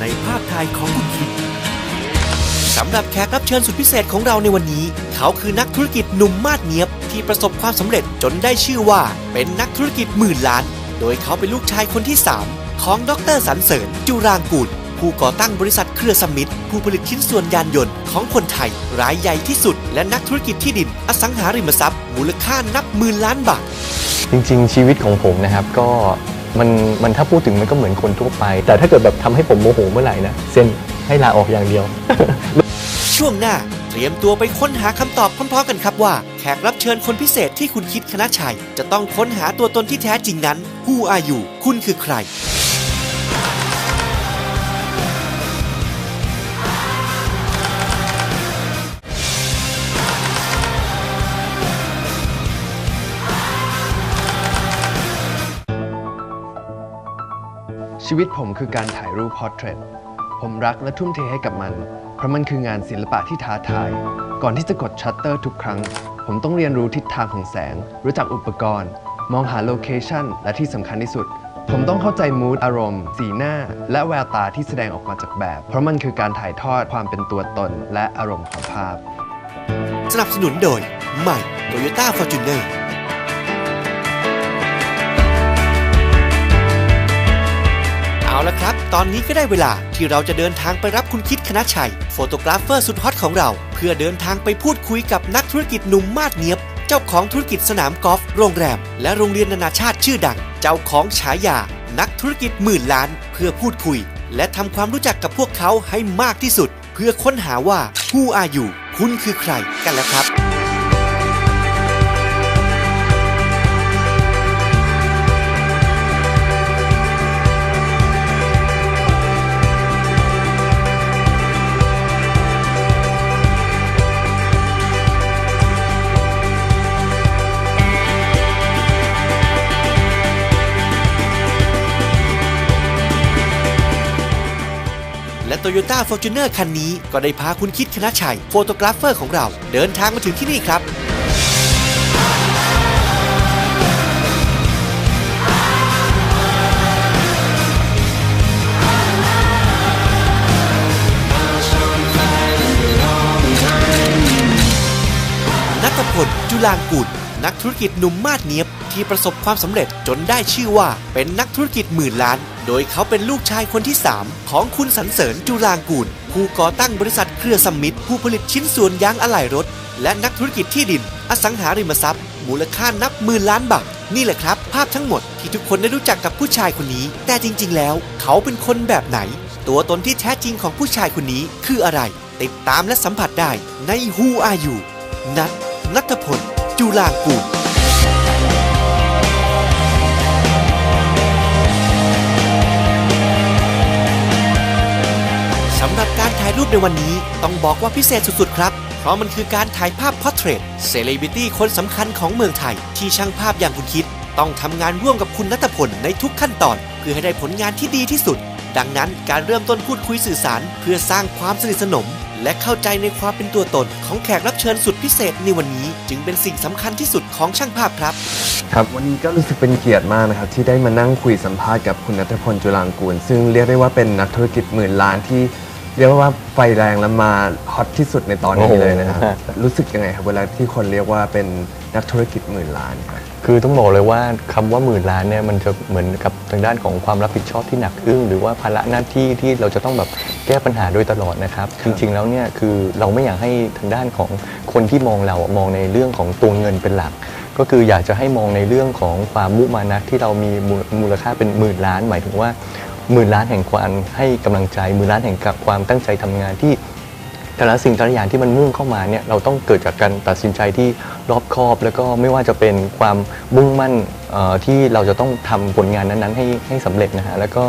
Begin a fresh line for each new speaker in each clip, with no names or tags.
ในภาพถ่ายของคุณคิดสำหรับแขกรับเชิญสุดพิเศษของเราในวันนี้ เขาคือนักธุรกิจหนุ่มมาดเนียบ ที่ประสบความสำเร็จจนได้ชื่อว่า เป็นนักธุรกิจหมื่นล้าน โดยเขาเป็นลูกชายคนที่ 3 ของดรสันเสริญ จุรางกูลผู้ก่อตั้งบริษัทเครือสมิธผู้ผลิตชิ้นส่วนยานยนต์ของคนไทย รายใหญ่ที่สุด และนักธุรกิจที่ดิน อสังหาริมทรัพย์ มูลค่านับหมื่นล้านบาท
จริง ๆ ชีวิตของผมนะครับก็ มันมันถ้าพูดถึงมันก็เหมือนคนทั่วไป แต่ถ้าเกิดแบบทำให้ผมโมโหเมื่อไหร่นะเซ็นให้ลาออกอย่างเดียว
ช่วงหน้าเตรียมตัวไปค้นหาคำตอบพร้อมๆกันครับว่า แขกรับเชิญคนพิเศษที่คุณคิดคณะชัย จะต้องค้นหาตัวตนที่แท้จริงนั้น Who are you คุณคือใคร
ชีวิตผมคือการถ่ายรูปพอร์เทรต ผมรักและทุ่มเทให้กับมัน เพราะมันคืองานศิลปะที่ท้าทาย ก่อนที่จะกดชัตเตอร์ทุกครั้ง ผมต้องเรียนรู้ทิศทางของแสง รู้จักอุปกรณ์ มองหาโลเคชันและที่สำคัญที่สุด ผมต้องเข้าใจมูดอารมณ์ สีหน้า และแววตาที่แสดงออกมาจากแบบ เพราะมันคือการถ่ายทอดความเป็นตัวตน และอารมณ์ของภาพ
สนับสนุนโดยใหม่ Toyota Fortuner เอาละครับ ตอนนี้ก็ได้เวลาที่เราจะเดินทางไปรับคุณคิดคณะชัย โฟโตกราฟเฟอร์สุดฮอตของเรา เพื่อเดินทางไปพูดคุยกับนักธุรกิจหนุ่มมาดเนียบ เจ้าของธุรกิจสนามกอล์ฟโรงแรม และโรงเรียนนานาชาติชื่อดัง เจ้าของฉายา นักธุรกิจหมื่นล้าน เพื่อพูดคุย และทำความรู้จักกับพวกเขาให้มากที่สุด เพื่อค้นหาว่า Who are you คุณคือใครกันแล้วครับ และ Toyota Fortuner คันนี้ก็ได้พาคุณคิดคณะชัย โฟโตกราฟเฟอร์ของเรา เดินทางมาถึงที่นี่ครับนัทพลจุลางกุลนักธุรกิจหนุ่มมาดเนียบ ที่ประสบความสำเร็จจนได้ชื่อว่าเป็นนักธุรกิจหมื่นล้าน โดยเขาเป็นลูกชายคนที่ 3 ของคุณสรรเสริญจุลางกูล ผู้ก่อตั้งบริษัทเครือสมิธผู้ผลิตชิ้นส่วนยางอะไหล่รถ และนักธุรกิจที่ดิน อสังหาริมทรัพย์ มูลค่านับหมื่นล้านบาทนี่แหละครับ ภาพทั้งหมดที่ทุกคนได้รู้จักกับผู้ชายคนนี้ แต่จริง ๆ แล้ว เขาเป็นคนแบบไหน ตัวตนที่แท้จริงของผู้ชายคนนี้คืออะไร ติดตามและสัมผัสได้ใน Who Are You นัทนัทพล จุลางกูล รูปในวันนี้ต้องบอกว่าพิเศษสุด ๆ ครับ เพราะมันคือการถ่ายภาพพอร์เทรตเซเลบริตี้คนสำคัญของเมืองไทย ที่ช่างภาพอย่างคุณคิด ต้องทำงานร่วมกับคุณนัทพลในทุกขั้นตอน เพื่อให้ได้ผลงานที่ดีที่สุด ดังนั้นการเริ่มต้นพูดคุยสื่อสาร เพื่อสร้างความสนิทสนม และเข้าใจในความเป็นตัวตน ของแขกรับเชิญสุดพิเศษในวันนี้ จึงเป็นสิ่งสำคัญที่สุดของช่างภาพครับ
ครับวันนี้ก็รู้สึกเป็นเกียรติมากนะครับที่ได้มานั่งคุยสัมภาษณ์กับคุณนัทพลจุลางกูล ซึ่งเรียกได้ว่าเป็นนักธุรกิจหมื่นล้านที่ เรียกว่าไฟแรงและมาฮอตที่สุดในตอนนี้
โอ้โห
เลยนะครับ รู้สึกยังไงครับเวลาที่คนเรียกว่าเป็นนักธุรกิจหมื่นล้านครับ
คือต้องบอกเลยว่าคำว่าหมื่นล้านเนี่ยมันจะเหมือนกับทางด้านของความรับผิดชอบที่หนักอึ้งหรือว่าภาระหน้าที่ที่เราจะต้องแบบแก้ปัญหาโดยตลอดนะครับ จริงๆแล้วเนี่ยคือเราไม่อยากให้ทางด้านของคนที่มองเรามองในเรื่องของตัวเงินเป็นหลัก ก็คืออยากจะให้มองในเรื่องของความมุมานะที่เรามีมูลมูลค่าเป็นหมื่นล้าน หมายถึงว่า หมื่นล้านแห่งความให้กำลังใจหมื่นล้านแห่งความตั้งใจทำงานที่แต่ละสิ่งแต่ละอย่างที่มันมุ่งเข้ามาเนี่ยเราต้องเกิดจากการตัดสินใจที่รอบคอบ แล้วก็ไม่ว่าจะเป็นความมุ่งมั่นที่เราจะต้องทำผลงานนั้นๆ ให้ให้สำเร็จนะฮะแล้วก็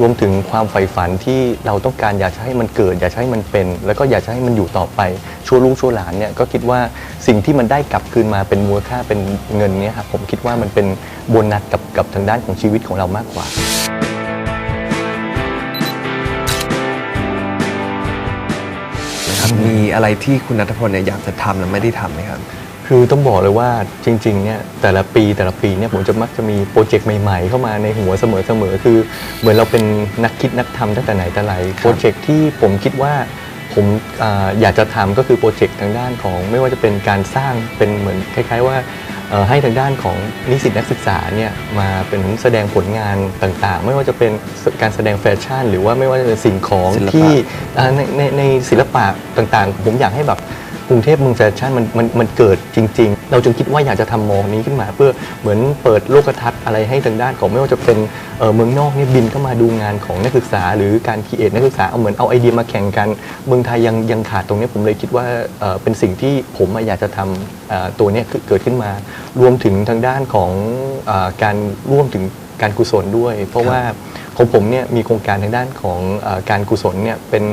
รวมถึงความใฝ่ฝันที่เราต้องการอยากจะให้มันเกิด อยากจะให้มันเป็น แล้วก็อยากจะให้มันอยู่ต่อไปชั่วลูกชั่วหลานเนี่ยก็คิดว่าสิ่งที่มันได้กลับคืนมาเป็นมูลค่าเป็นเงินเนี่ยครับผมคิดว่ามันเป็นโบนัสกับกับทางด้านของชีวิตของเรามากกว่า
มีอะไรที่คุณนัทพลเนี่ยอยากจะทำและไม่ได้ทำไหมครับ
คือคือต้องบอกเลยว่าจริงๆเนี่ยแต่ละปีแต่ละปีเนี่ยผมจะมักจะมีโปรเจกต์ใหม่ ๆ เข้ามาในหัวเสมอๆคือ เหมือนเราเป็นนักคิดนักทำตั้งแต่ไหนแต่ไรโปรเจกต์ที่ผมคิดว่าผมอาอยากจะทำก็คือโปรเจกต์ทางด้านของไม่ว่าจะเป็นการสร้างเป็นเหมือนคล้าย ๆ ว่าเอ่อ ให้ทางด้านของนิสิตนักศึกษาเนี่ยมาเป็นแสดงผลงานต่างๆ ไม่ว่าจะเป็นการแสดงแฟชั่น หรือว่าไม่ว่าจะเป็นสิ่งของ
ศิลปะ
ที่อ่าในในในศิลปะต่างๆ ผมอยากให้แบบก รุงเทพเมืองแฟชั่นมันมันมันเกิดจริง ๆ เราจึงคิดว่าอยากจะทำมอนี้ขึ้นมา เพื่อเหมือนเปิดโลกทัศน์อะไรให้ทางด้านของไม่ว่าจะเป็นเอ่อเมืองนอกเนี่ยบินเข้ามาดูงานของนักศึกษา หรือการคิดเอทนักศึกษาเอาเหมือนเอาไอเดียมาแข่งกัน เมืองไทยยังยังขาดตรงเนี้ยผมเลยคิดว่าเอ่อเป็นสิ่งที่ผมอะอยากจะทำเอ่อตัวเนี้ยคือเกิดขึ้นมา รวมถึงทางด้านของเออการร่วมถึงการกุศลด้วย เพราะว่า ของผมเนี่ยมีโครงการทางด้านของอการกุศลเนี่ยเป็น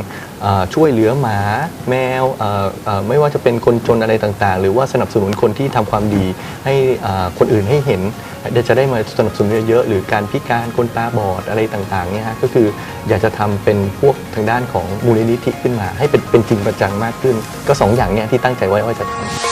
ช่วยเหลือหมาแมวไม่ว่าจะเป็นคนจนอะไรต่างๆ หรือว่าสนับสนุนคนที่ทำความดีให้คนอื่นให้เห็นเดี๋ยวจะได้มาสนับสนุนเยอะๆหรือการพิการคนตาบอดอะไรต่างๆเนี่ยฮะก็คืออยากจะทำเป็นพวกทางด้านของมูลนิธิขึ้นมา ให้เป็นเป็นจริงประจังมากขึ้น ก็สองอย่างเนี่ยที่ตั้งใจไว้ว่าจะทำ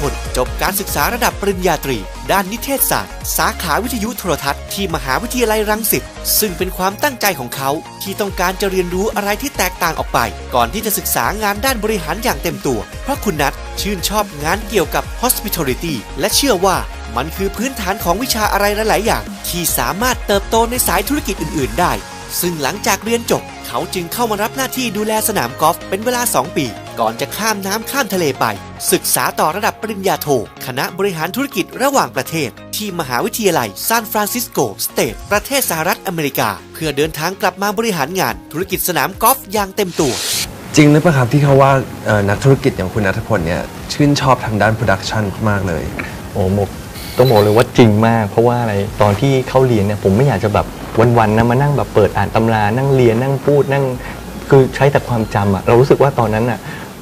พล จบการศึกษาระดับปริญญาตรี ด้านนิเทศศาสตร์ สาขาวิทยุโทรทัศน์ที่มหาวิทยาลัยรังสิต ซึ่งเป็นความตั้งใจของเขา ที่ต้องการจะเรียนรู้อะไรที่แตกต่างออกไป ก่อนที่จะศึกษางานด้านบริหารอย่างเต็มตัว เพราะคุณนัทชื่นชอบงานเกี่ยวกับ hospitality และเชื่อว่ามันคือพื้นฐานของวิชาอะไรหลาย ๆ อย่าง ที่สามารถเติบโตในสายธุรกิจอื่น ๆ ได้ ซึ่งหลังจากเรียนจบ เขาจึงเข้ามารับหน้าที่ดูแลสนามกอล์ฟเป็นเวลา 2 ปี ก่อนจะข้ามน้ำข้ามทะเลไป ศึกษาต่อระดับปริญญาโท คณะบริหารธุรกิจระหว่างประเทศ ที่มหาวิทยาลัยซานฟรานซิสโก สเตท ประเทศสหรัฐอเมริกา เพื่อเดินทางกลับมาบริหารงานธุรกิจสนามกอล์ฟอย่างเต็มตัว
จริงหรือเปล่าครับที่เขาว่าเอ่อนักธุรกิจอย่างคุณนัทพลเนี่ยชื่นชอบทางด้านโปรดักชันมากเลย
โอ้หมกต้องบอกเลยว่าจริงมาก เพราะว่าอะไรตอนที่เข้าเรียนเนี่ยผมไม่อยากจะแบบวันๆนะมานั่งแบบเปิดอ่านตำรานั่งเรียนนั่งพูดนั่งคือใช้แต่ความจำอะเรารู้สึกว่าตอนนั้นอะ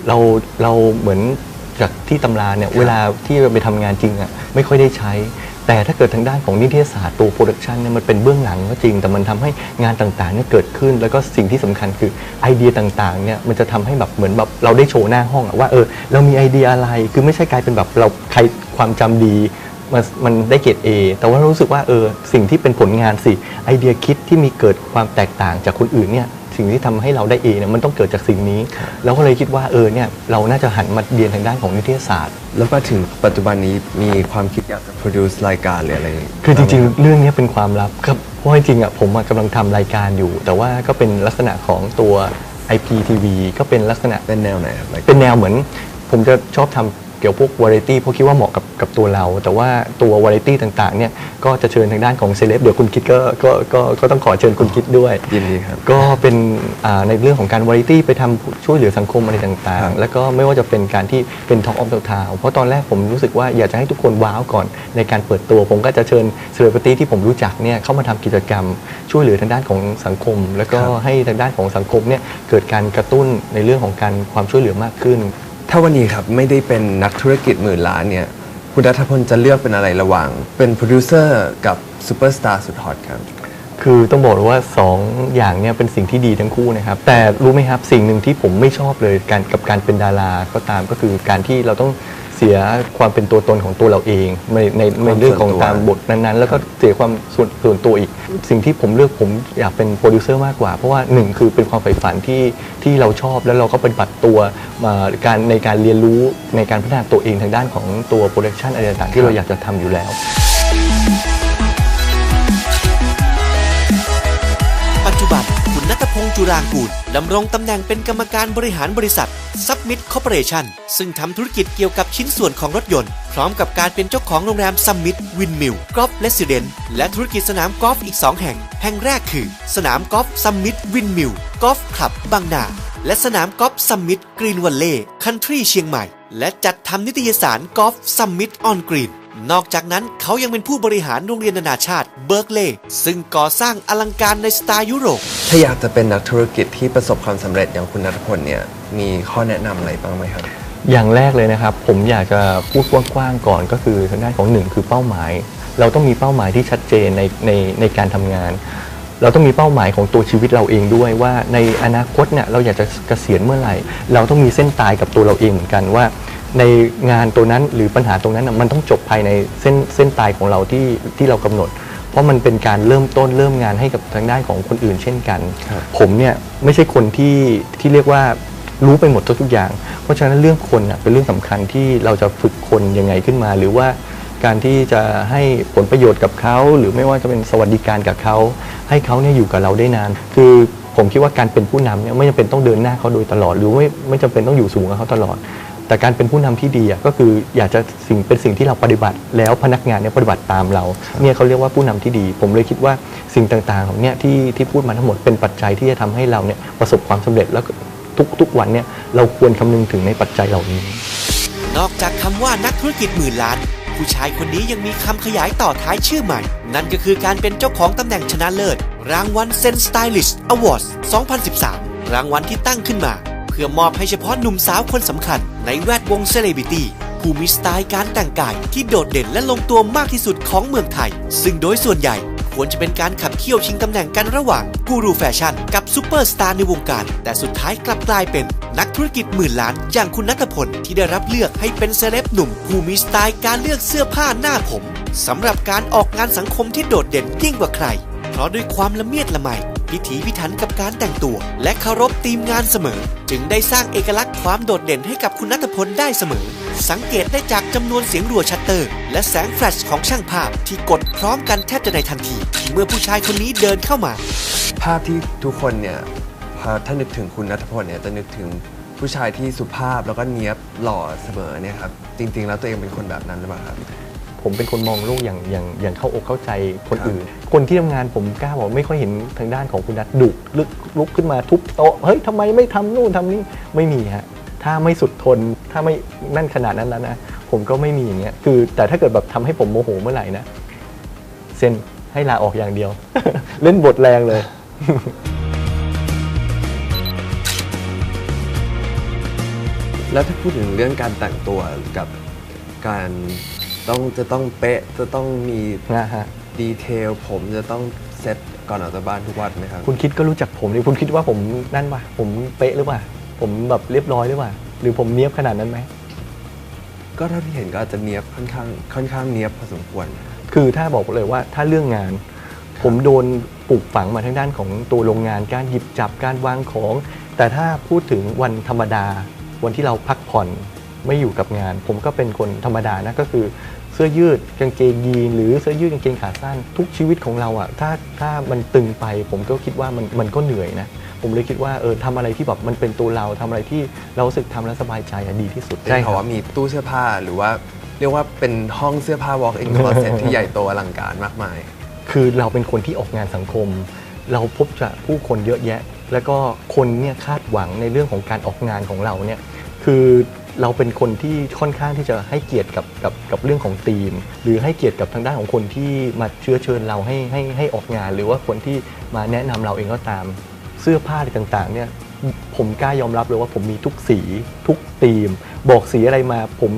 เราเราเหมือนจากที่ตำราเนี่ยเวลาที่เราไปทำงานจริงอะไม่ค่อยได้ใช้ แต่ถ้าเกิดทางด้านของนิเทศศาสตร์ตัวโปรดักชันเนี่ยมันเป็นเบื้องหลังก็จริง แต่มันทำให้งานต่างๆเนี่ยเกิดขึ้น แล้วก็สิ่งที่สำคัญคือไอเดียต่างๆเนี่ยมันจะทำให้แบบเหมือนแบบเราได้โชว์หน้าห้องอะว่าเออเรามีไอเดียอะไรคือไม่ใช่กลายเป็นแบบเราใครความจำดี มันมันได้เกรด A แต่ว่ารู้สึกว่าเออสิ่งที่เป็นผลงานสิไอเดียคิดที่มีเกิดความแตกต่างจากคนอื่นเนี่ย สิ่งที่ทำให้เราได้ A เนี่ยมันต้องเกิดจากสิ่งนี้แล้วก็เลยคิดว่าเออเนี่ยเราน่าจะหันมาเรียนทางด้านของนิเทศศาสตร์
แล้วมาถึงปัจจุบันนี้มีความคิดอยากจะ produce รายการหรืออะไร
คือจริงๆ เรื่องนี้เป็นความลับครับเพราะจริงๆอะผมอะกำลังทำรายการอยู่ แต่ว่าก็เป็นลักษณะของตัว IPTV ก็เป็นลักษณะ
เป็นแนวไหนครับรายการ
เป็นแนวเหมือน ผมจะชอบทำ เกี่ยวพวกวาไรตี้เพราะคิดว่าเหมาะกับกับตัวเรา แต่ว่าตัววาไรตี้ต่างๆเนี่ยก็จะเชิญทางด้านของเซเลบเดี๋ยวคุณคิดก็ก็ก็ก็ต้องขอเชิญคุณคิดด้วย
ยินดีครับ
ก็เป็นอ่าในเรื่องของการวาไรตี้ไปทำช่วยเหลือสังคมอะไรต่าง
ครับ
ๆแล้วก็ไม่ว่าจะเป็นการที่เป็น Talk of the Town เพราะตอนแรกผมรู้สึกว่าอยากจะให้ทุกคนว้าวก่อนในการเปิดตัว ผมก็จะเชิญเซเลบริตี้ที่ผมรู้จักเนี่ยเข้ามาทำกิจกรรม ช่วยเหลือทางด้านของสังคม แล้วก็ให้ทางด้านของสังคมเนี่ยเกิดการกระตุ้นในเรื่องของการความช่วยเหลือมากขึ้น
ถ้าวันนี้ครับไม่ได้เป็นนักธุรกิจหมื่นล้านเนี่ย คุณรัฐพลจะเลือกเป็นอะไรระหว่าง เป็นโปรดิวเซอร์กับซูเปอร์สตาร์สุดฮอตครับ
คือต้องบอกเลยว่า 2 อย่างเนี่ยเป็นสิ่งที่ดีทั้งคู่นะครับ แต่รู้ไหมครับสิ่งหนึ่งที่ผมไม่ชอบเลยการกับการเป็นดาราก็ตามก็คือการที่เราต้อง เสียความเป็นตัวตนของตัวเราเองในในในเรื่องของตามบทนั้นๆ แล้วก็เสียความส่วนส่วนตัวอีก สิ่งที่ผมเลือกผมอยากเป็นโปรดิวเซอร์มากกว่า เพราะว่าหนึ่งคือเป็นความใฝ่ฝันที่ที่เราชอบแล้วเราก็ปฏิบัติตัวมาการในการเรียนรู้ในการพัฒนาตัวเองทางด้านของตัวโปรดักชันอะไรต่างๆที่เราอยากจะทำอยู่แล้ว
จุรางกูลดำรงตำแหน่งเป็นกรรมการบริหารบริษัท Submit Corporation ซึ่งทำธุรกิจเกี่ยวกับชิ้นส่วนของรถยนต์ พร้อมกับการเป็นเจ้าของโรงแรม Summit Windmill Golf Residence และธุรกิจสนามกอล์ฟอีก 2 แห่ง แห่งแรกคือ สนามกอล์ฟ Summit Windmill Golf Club บางนา และสนามกอล์ฟ Summit Green Valley Country เชียงใหม่ และจัดทำนิตยสารกอล์ฟ Summit on Green น อกจากนั้นเขายังเป็นผู้บริหารโรงเรียนนานาชาติเบิร์กเลย์ซึ่งก่อสร้างอลังการในสไตล์ยุโรป
ถ้าอยากจะเป็นนักธุรกิจที่ประสบความสำเร็จอย่างคุณนัทพลเนี่ยมีข้อแนะนำอะไรบ้างไหมครับ
อย่างแรกเลยนะครับ ผมอยากจะพูดกว้างๆก่อนก็คือทางด้านของหนึ่งคือเป้าหมาย เราต้องมีเป้าหมายที่ชัดเจนในในในการทำงาน เราต้องมีเป้าหมายของตัวชีวิตเราเองด้วยว่าในอนาคตเนี่ยเราอยากจะเกษียณเมื่อไหร่ เราต้องมีเส้นตายกับตัวเราเองเหมือนกันว่า ในงานตัวนั้นหรือปัญหาตรงนั้นน่ะมันต้องจบภายในเส้นเส้นตายของเราที่ที่เรากำหนด เพราะมันเป็นการเริ่มต้นเริ่มงานให้กับทางด้านของคนอื่นเช่นกัน
ครับ
ผมเนี่ยไม่ใช่คนที่ที่เรียกว่ารู้ไปหมดทุกๆอย่าง เพราะฉะนั้นเรื่องคนน่ะเป็นเรื่องสำคัญที่เราจะฝึกคนยังไงขึ้นมา หรือว่าการที่จะให้ผลประโยชน์กับเขาหรือไม่ว่าจะเป็นสวัสดิการกับเขา ให้เขาเนี่ยอยู่กับเราได้นาน คือผมคิดว่าการเป็นผู้นำเนี่ยไม่จำเป็นต้องเดินหน้าเขาโดยตลอด หรือไม่ไม่จำเป็นต้องอยู่สูงกับเขาตลอด แต่การเป็นผู้นำที่ดีอะก็คืออยากจะสิ่งเป็นสิ่งที่เราปฏิบัติ แล้วพนักงานเนี่ยปฏิบัติตามเราเนี่ยเขาเรียกว่าผู้นำที่ดี ผมเลยคิดว่าสิ่งต่างๆของเนี่ยที่ที่พูดมาทั้งหมดเป็นปัจจัยที่จะทำให้เราเนี่ยประสบความสำเร็จแล้วก็ทุกทุกวันเนี่ยเราควรคำนึงถึงในปัจจัยเหล่านี้
นอกจากคำว่านักธุรกิจหมื่นล้าน ผู้ชายคนนี้ยังมีคำขยายต่อท้ายชื่อใหม่ นั่นก็คือการเป็นเจ้าของตำแหน่งชนะเลิศ รางวัลเซนสไตลิสต์อวอร์ด2013 รางวัลที่ตั้งขึ้นมาเพื่อมอบให้เฉพาะหนุ่มสาวคนสำคัญ ในแวดวงเซเลบริตี้ผู้มีสไตล์การแต่งกายที่โดดเด่นและลงตัวมากที่สุดของเมืองไทย ซึ่งโดยส่วนใหญ่ควรจะเป็นการขับเคี่ยวชิงตำแหน่งกันระหว่างกูรูแฟชั่นกับซูเปอร์สตาร์ในวงการ แต่สุดท้ายกลับกลายเป็นนักธุรกิจหมื่นล้าน อย่างคุณนัทพลที่ได้รับเลือกให้เป็นเซเลบหนุ่ม ผู้มีสไตล์การเลือกเสื้อผ้าหน้าผมสำหรับการออกงานสังคมที่โดดเด่นยิ่งกว่าใคร เพราะด้วยความละเมียดละไม พิถีพิถันกับการแต่งตัว และเคารพทีมงานเสมอ จึงได้สร้างเอกลักษณ์ความโดดเด่นให้กับคุณนัทพลได้เสมอ สังเกตได้จากจำนวนเสียงรัวชัตเตอร์ และแสงแฟลชของช่างภาพที่กดพร้อมกันแทบจะในทันที เมื่อผู้ชายคนนี้เดินเข้ามา
ภาพที่ทุกคนเนี่ยพอถ้านึกถึงคุณนัทพลเนี่ยจะนึกถึงผู้ชายที่สุภาพแล้วก็เนี้ยบหล่อเสมอเนี่ยครับจริง ๆ แล้วตัวเองเป็นคนแบบนั้นหรือเปล่าครับ
ผมเป็นคนมองโลกอย่างอย่างอย่างเข้าอกเข้าใจคน
ครับ
อื่น คนที่ทำงานผมกล้าบอกไม่ค่อยเห็นทางด้านของคุณนัทดุลึกลุกขึ้นมาทุบโต๊ะเฮ้ยทำไมไม่ทำนู่นทำนี่ไม่มีฮะถ้าไม่สุดทนถ้าไม่นั่นขนาดนั้นแล้วนะผมก็ไม่มีอย่างเงี้ยคือ แต่ถ้าเกิดแบบทำให้ผมโมโหเมื่อไหร่นะเซ็นให้ลาออกอย่างเดียว เล่นบทแรงเลย
แล้วถ้าพูดถึงเรื่องการแต่งตัวกับการ ต้องจะต้องเป๊ะจะต้องมี
นะฮะ
ดีเทลผมจะต้องเซ็ตก่อนออกจากบ้านทุกวันไหมครับ
คุณคิดก็รู้จักผมดิคุณคิดว่าผมนั่นป่ะผมเป๊ะหรือเปล่าผมแบบเรียบร้อยหรือเปล่าหรือผมเนี้ยบขนาดนั้นไหม
ก็เท่าที่เห็นก็อาจจะเนียบค่อนข้างค่อนข้างเนียบพอสมควร
คือถ้าบอกเลยว่าถ้าเรื่องงาน ผมโดนปลูกฝังมาทางด้านของตัวโรงงานการหยิบจับการวางของ แต่ถ้าพูดถึงวันธรรมดาวันที่เราพักผ่อน ไม่อยู่กับงาน ผมก็เป็นคนธรรมดานะก็คือเสื้อยืดกางเกงยีนหรือเสื้อยืดกางเกงขาสั้นทุกชีวิตของเราอะถ้าถ้ามันตึงไป ผมก็คิดว่ามันมันก็เหนื่อยนะผมเลยคิดว่าเออทำอะไรที่แบบมันเป็นตัวเราทำอะไรที่เรารู้สึกทำแล้วสบายใจอะดีที่สุด
ได้ข่าวว่ามีตู้เสื้อผ้าหรือว่าเรียกว่าเป็นห้องเสื้อผ้า walk in closet ที่ใหญ่โตอลังการมากมาย
คือเราเป็นคนที่ออกงานสังคม เราพบเจะผู้คนเยอะแยะ แล้วก็คนเนี่ยคาดหวังในเรื่องของการออกงานของเราเนี่ยคือ เราเป็นคนที่ค่อนข้างที่จะให้เกียรติกับกับกับเรื่องของทีม หรือให้เกียรติกับทางด้านของคนที่มาเชื้อเชิญเราให้ให้ให้ออกงาน หรือว่าคนที่มาแนะนำเราเองก็ตามเสื้อผ้าอะไรต่างๆเนี่ยผมกล้ายอมรับเลยว่าผมมีทุกสีทุกธีม บอกสีอะไรมา ผม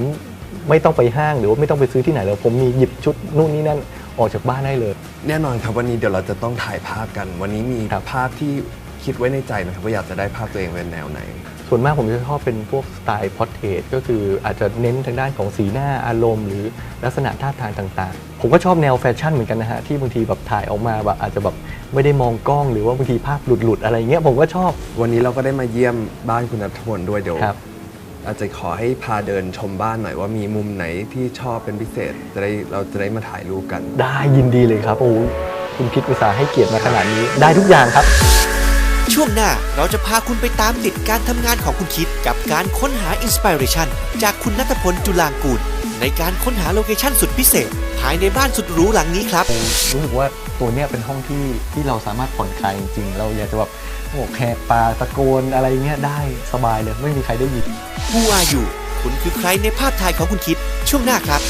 ไม่ต้องไปห้างหรือว่าไม่ต้องไปซื้อที่ไหนเลยผมมีหยิบชุดนู่นนี่นั่นออกจากบ้านได้เลย
แน่นอนครับวันนี้เดี๋ยวเราจะต้องถ่ายภาพกัน วันนี้มี
ครับ
ภาพที่ คิดไว้ในใจไหมครับว่าอยากจะได้ภาพตัวเองเป็นแนวไหน
ส่วนมากผมจะชอบเป็นพวกสไตล์พอร์เทรตก็คืออาจจะเน้นทางด้านของสีหน้าอารมณ์ หรือลักษณะท่าทางต่างๆ ผมก็ชอบแนวแฟชั่นเหมือนกันนะฮะที่บางทีแบบถ่ายออกมาแบบอาจจะแบบไม่ได้มองกล้อง หรือว่าบางทีภาพหลุดๆอะไรเงี้ยผมก็ชอบ
วันนี้เราก็ได้มาเยี่ยมบ้านคุณนัทพลด้วยเดี๋ยว
ครับ
อาจจะขอให้พาเดินชมบ้านหน่อยว่ามีมุมไหนที่ชอบเป็นพิเศษจะได้เราจะได้มาถ่ายรูปกัน
ได้ยินดีเลยครับโอ้โหคุณคิดอุตสาห์ให้เกียรติมาขนาดนี้ได้ทุกอย่างครับ
ช่วงหน้าเราจะพาคุณไปตามติดการทำงานของคุณคิด กับการค้นหาอินสปิเรชันจากคุณนัทพลจุลางกูล ในการค้นหาโลเคชั่นสุดพิเศษ ภายในบ้านสุดหรูหลังนี้ครับ
รู้สึกว่าตัวเนี้ยเป็นห้องที่ที่เราสามารถผ่อนคลายจริงๆ เราอยากจะแบบโอ้โหแขกปาตะโกนอะไรเงี้ยได้สบายเลยไม่มีใครได้ยิน
Who are you คุณคือใครในภาพถ่ายของคุณคิด ช่วงหน้าครับ